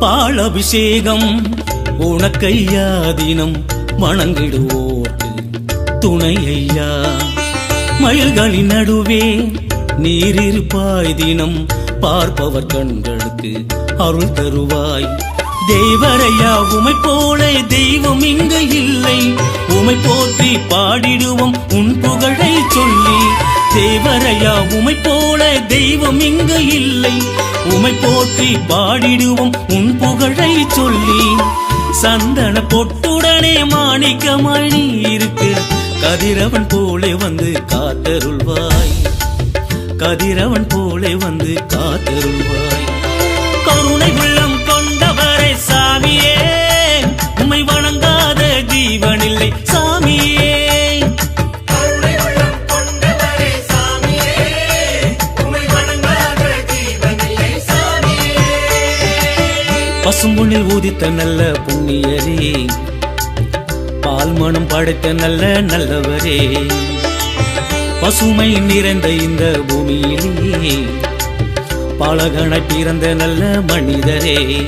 பால் அபிஷேகம் உனக்கையா தினம் வணங்கிடுவோர்க்கு துணை ஐயா மயில்களின் நடுவே நீரிருப்பாய் தினம் பார்ப்பவர் கண்களுக்கு அருள் தருவாய். தேவரையா உமை போல தெய்வம் இங்கு இல்லை. உமை போற்றி பாடிடுவோம் உன் புகழை சொல்லி. தேவரையா உமை போல தெய்வம் இங்கு இல்லை. உமை போற்றி பாடிடுவோம். உன் புகழை சொல்லி சந்தன பொட்டுடனே மாணிக்கமாய் நீ இருக்கு. கதிரவன் போலே வந்து காத்தருள்வாய். கதிரவன் போலே வந்து காத்தருள்வாய். கருணை உள்ளம் கொண்டவரை சாமியே உமை வணங்காத ஜீவனில்லை. பசும்பொன்னில் ஊதித்த நல்ல புண்ணியரே. பால் மனம் படைத்த நல்ல நல்லவரே. பசுமை நிறைந்த இந்த பூமியிலே பாலகனை பிறந்த நல்ல மனிதரே.